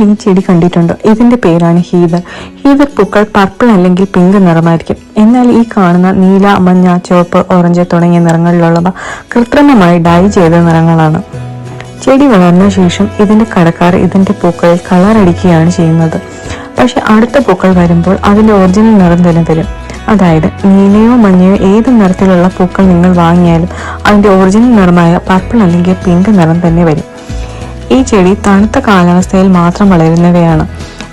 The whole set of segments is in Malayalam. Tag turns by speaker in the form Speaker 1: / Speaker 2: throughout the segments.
Speaker 1: നിങ്ങൾ ഈ ചെടി കണ്ടിട്ടുണ്ടോ? ഇതിന്റെ പേരാണ് ഹീതർ ഹീതർ പൂക്കൾ പർപ്പിൾ അല്ലെങ്കിൽ പിങ്ക് നിറമായിരിക്കും. എന്നാൽ ഈ കാണുന്ന നീല മഞ്ഞ ചുവപ്പ് ഓറഞ്ച് തുടങ്ങിയ നിറങ്ങളിലുള്ളവ കൃത്രിമമായി ഡൈ ചെയ്ത നിറങ്ങളാണ്. ചെടി വളർന്ന ശേഷം ഇതിന്റെ കടക്കാർ ഇതിന്റെ പൂക്കളിൽ കളർ അടിക്കുകയാണ് ചെയ്യുന്നത്. പക്ഷെ അടുത്ത പൂക്കൾ വരുമ്പോൾ അതിന്റെ ഒറിജിനൽ നിറം തന്നെ വരും അതായത് നീലയോ മഞ്ഞയോ ഏത് നിറത്തിലുള്ള പൂക്കൾ നിങ്ങൾ വാങ്ങിയാലും അതിന്റെ ഒറിജിനൽ നിറമായ പർപ്പിൾ അല്ലെങ്കിൽ പിങ്ക് നിറം തന്നെ വരും. ഈ ചെടി തണുത്ത കാലാവസ്ഥയിൽ മാത്രം വളരുന്നവയാണ്.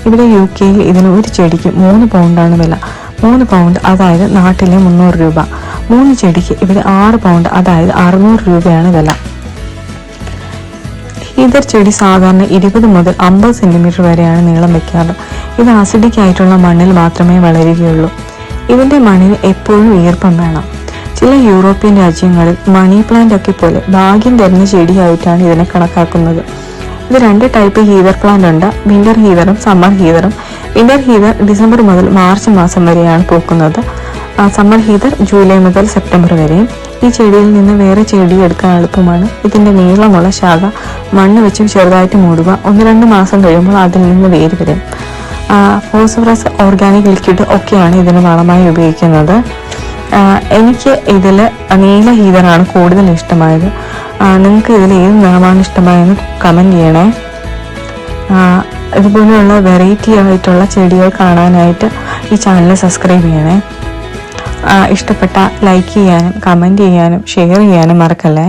Speaker 1: ഇവിടെ യു കെയിൽ ഇതിന് ഒരു ചെടിക്ക് മൂന്ന് പൗണ്ടാണ് വില. മൂന്ന് പൗണ്ട് അതായത് നാട്ടിലെ മുന്നൂറ് രൂപ. മൂന്ന് ചെടിക്ക് ഇവിടെ ആറ് പൗണ്ട് അതായത് അറുന്നൂറ് രൂപയാണ് വില. ഇതർ ചെടി സാധാരണ ഇരുപത് മുതൽ അമ്പത് സെന്റിമീറ്റർ വരെയാണ് നീളം വെക്കാറ് ഇത് ആസിഡിക്കായിട്ടുള്ള മണ്ണിൽ മാത്രമേ വളരുകയുള്ളൂ. ഇതിന്റെ മണ്ണിന് എപ്പോഴും ഈർപ്പം വേണം. ചില യൂറോപ്യൻ രാജ്യങ്ങളിൽ മണി പ്ലാന്റ് ഒക്കെ പോലെ ഭാഗ്യം തരുന്ന ചെടിയായിട്ടാണ് ഇതിനെ കണക്കാക്കുന്നത്. ഇത് രണ്ട് ടൈപ്പ് ഹീവർ പ്ലാന്റ് ഉണ്ട്. വിന്റർ ഹീവറും സമ്മർ ഹീവറും വിന്റർ ഹീവർ ഡിസംബർ മുതൽ മാർച്ച് മാസം വരെയാണ് പൂക്കുന്നത്. സമ്മർ ഹീതർ ജൂലൈ മുതൽ സെപ്റ്റംബർ വരെയും. ഈ ചെടിയിൽ നിന്ന് വേറെ ചെടി എടുക്കാൻ എളുപ്പമാണ്. ഇതിന്റെ നീളമുള്ള ശാഖ മണ്ണ് വെച്ച് ചെറുതായിട്ട് മൂടുക. ഒന്ന് രണ്ട് മാസം കഴിയുമ്പോൾ അതിൽ നിന്ന് വേര് വരും. ഫോസ്ഫറസ് ഓർഗാനിക് ലിക്വിഡ് ഒക്കെയാണ് ഇതിന് വളമായി ഉപയോഗിക്കുന്നത്. എനിക്ക് ഇതിൽ നീല ഹീതറാണ് കൂടുതൽ ഇഷ്ടമായത്. നിങ്ങൾക്ക് ഇതിൽ ഏത് നിറമാണ് ഇഷ്ടമായെന്ന് കമന്റ് ചെയ്യണേ. ഇതുപോലെയുള്ള വെറൈറ്റി ആയിട്ടുള്ള ചെടികൾ കാണാനായിട്ട് ഈ ചാനൽ സബ്സ്ക്രൈബ് ചെയ്യണേ. ഇഷ്ടപ്പെട്ട ലൈക്ക് ചെയ്യാനും കമന്റ് ചെയ്യാനും ഷെയർ ചെയ്യാനും മറക്കല്ലേ?